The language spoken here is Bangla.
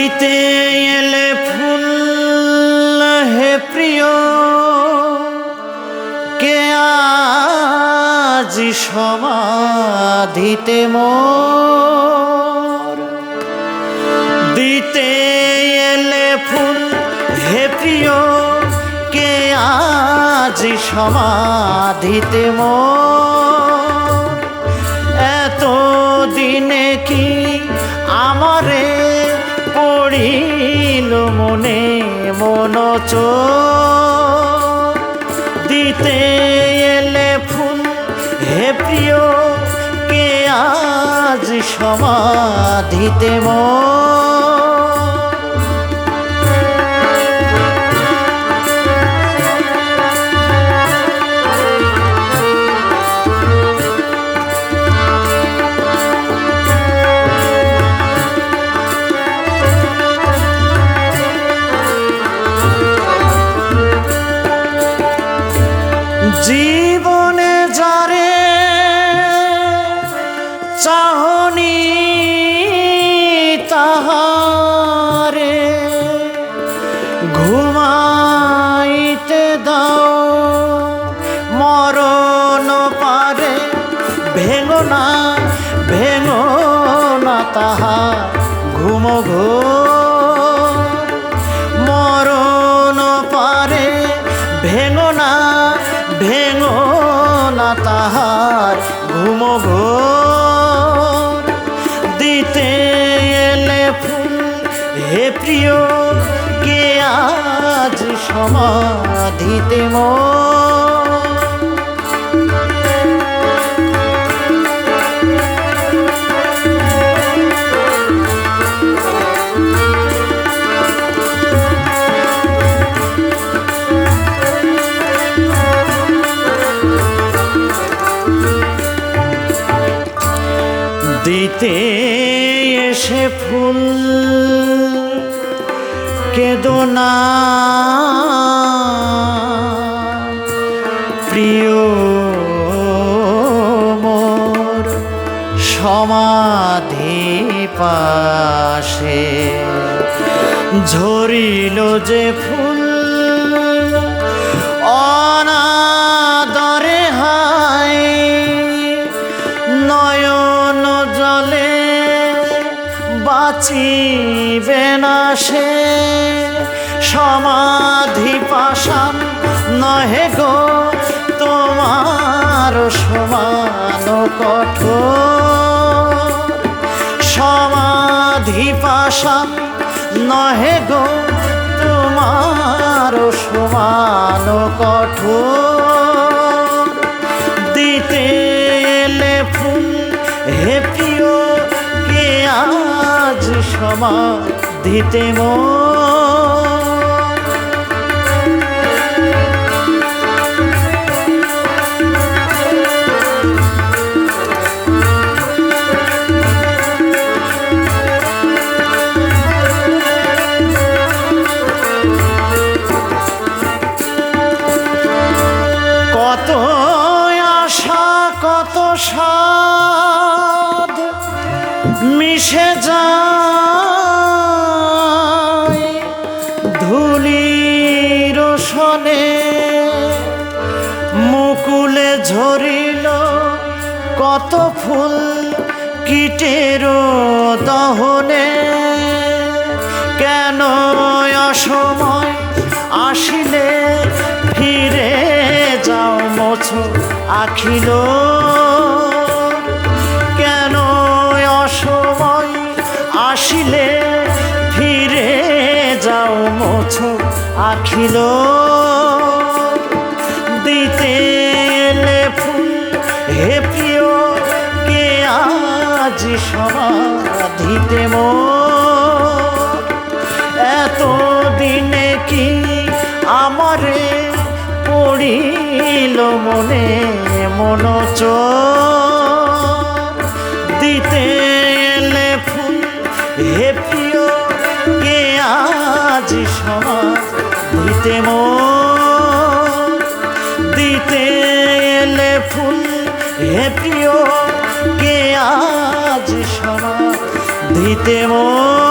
দিতে এলে ফুল হে প্রিয়, কে আজ সমাধিতে মোর? দিতে এলে ফুল হে প্রিয়, কে আজ সমাধিতে মোর? মনে মন দিতে এলে ফুল হে প্রিয় কে আজ সমাধিতে মন? জীবনে যারে চাহনি তাহারে ঘুমাইতে দাও, মরণ পারে। ভেঙো না ভেঙো না তাহা। ঘুম ঘোর ভেঙো না ভেঙো না তাহার ঘুম ঘোর দিতে এলে ফুল, হে প্রিয়, কে আজ সমাধিতে মোর? দিতে এসে ফুল কেদনা প্রিয় মোর সমাধি পাশে ঝরিল যে ফুল অনাদরে বাঁচিবে না সে। সমাধি পাশান নহে গো, তোমার সমান কঠোর। সমাধি পাশান নহে গো, তোমার সমান কঠোর। দিতে ফুল হে প্রিয় কে আজ সমাধিতে মোর কত আশা কত মিশে যায়। ঝরিল, কত ফুল কীটের দহনে। কেন অসময় আসিলে ফিরে যাও মোছো আখিল? কেন অসময় আসিলে ফিরে যাও মোছো আখিল? সমাধিতে মোর। এত দিনে কি আমারে পড়িল মনে মন দিতে এলে ফুল হে প্রিয়, কে আজ সমাজ দিতে মোর? দিতে এলে ফুল হে প্রিয় আজ দিতে মোর